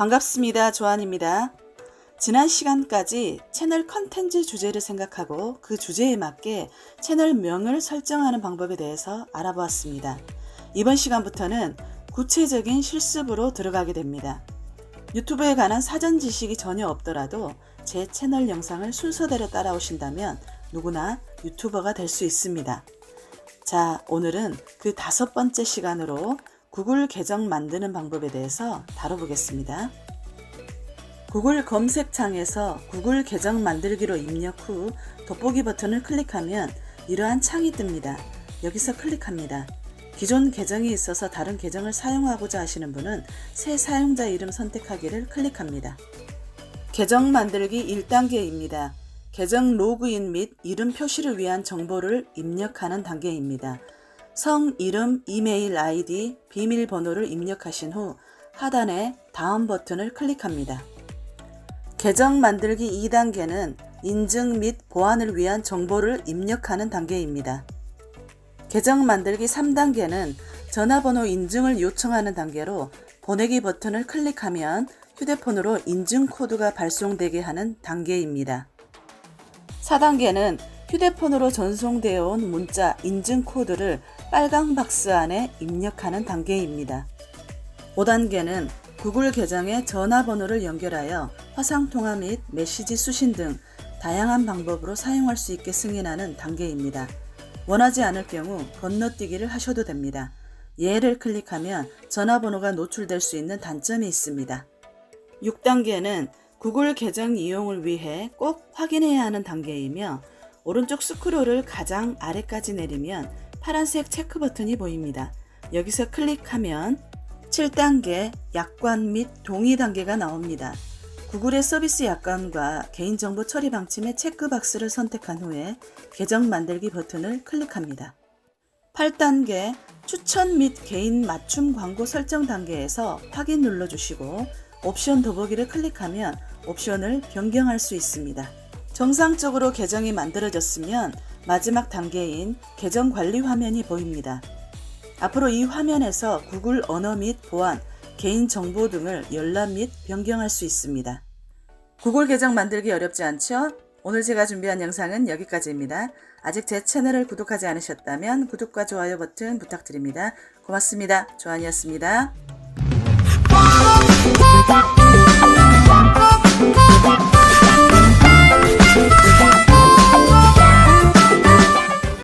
반갑습니다. 조한입니다. 지난 시간까지 채널 컨텐츠 주제를 생각하고 그 주제에 맞게 채널명을 설정하는 방법에 대해서 알아보았습니다. 이번 시간부터는 구체적인 실습으로 들어가게 됩니다. 유튜브에 관한 사전 지식이 전혀 없더라도 제 채널 영상을 순서대로 따라오신다면 누구나 유튜버가 될 수 있습니다. 자, 오늘은 그 다섯 번째 시간으로 구글 계정 만드는 방법에 대해서 다뤄보겠습니다. 구글 검색창에서 구글 계정 만들기로 입력 후 돋보기 버튼을 클릭하면 이러한 창이 뜹니다. 여기서 클릭합니다. 기존 계정이 있어서 다른 계정을 사용하고자 하시는 분은 새 사용자 이름 선택하기를 클릭합니다. 계정 만들기 1단계입니다. 계정 로그인 및 이름 표시를 위한 정보를 입력하는 단계입니다. 성, 이름, 이메일 아이디, 비밀번호를 입력하신 후 하단에 다음 버튼을 클릭합니다. 계정 만들기 2단계는 인증 및 보안을 위한 정보를 입력하는 단계입니다. 계정 만들기 3단계는 전화번호 인증을 요청하는 단계로 보내기 버튼을 클릭하면 휴대폰으로 인증 코드가 발송되게 하는 단계입니다. 4단계는 휴대폰으로 전송되어 온 문자 인증 코드를 빨강 박스 안에 입력하는 단계입니다. 5단계는 구글 계정에 전화번호를 연결하여 화상통화 및 메시지 수신 등 다양한 방법으로 사용할 수 있게 승인하는 단계입니다. 원하지 않을 경우 건너뛰기를 하셔도 됩니다. 예를 클릭하면 전화번호가 노출될 수 있는 단점이 있습니다. 6단계는 구글 계정 이용을 위해 꼭 확인해야 하는 단계이며 오른쪽 스크롤을 가장 아래까지 내리면 파란색 체크 버튼이 보입니다. 여기서 클릭하면 7단계 약관 및 동의 단계가 나옵니다. 구글의 서비스 약관과 개인정보 처리 방침의 체크박스를 선택한 후에 계정 만들기 버튼을 클릭합니다. 8단계 추천 및 개인 맞춤 광고 설정 단계에서 확인 눌러주시고 옵션 더보기를 클릭하면 옵션을 변경할 수 있습니다. 정상적으로 계정이 만들어졌으면 마지막 단계인 계정 관리 화면이 보입니다. 앞으로 이 화면에서 구글 언어 및 보안, 개인 정보 등을 열람 및 변경할 수 있습니다. 구글 계정 만들기 어렵지 않죠? 오늘 제가 준비한 영상은 여기까지입니다. 아직 제 채널을 구독하지 않으셨다면 구독과 좋아요 버튼 부탁드립니다. 고맙습니다. 조한이었습니다.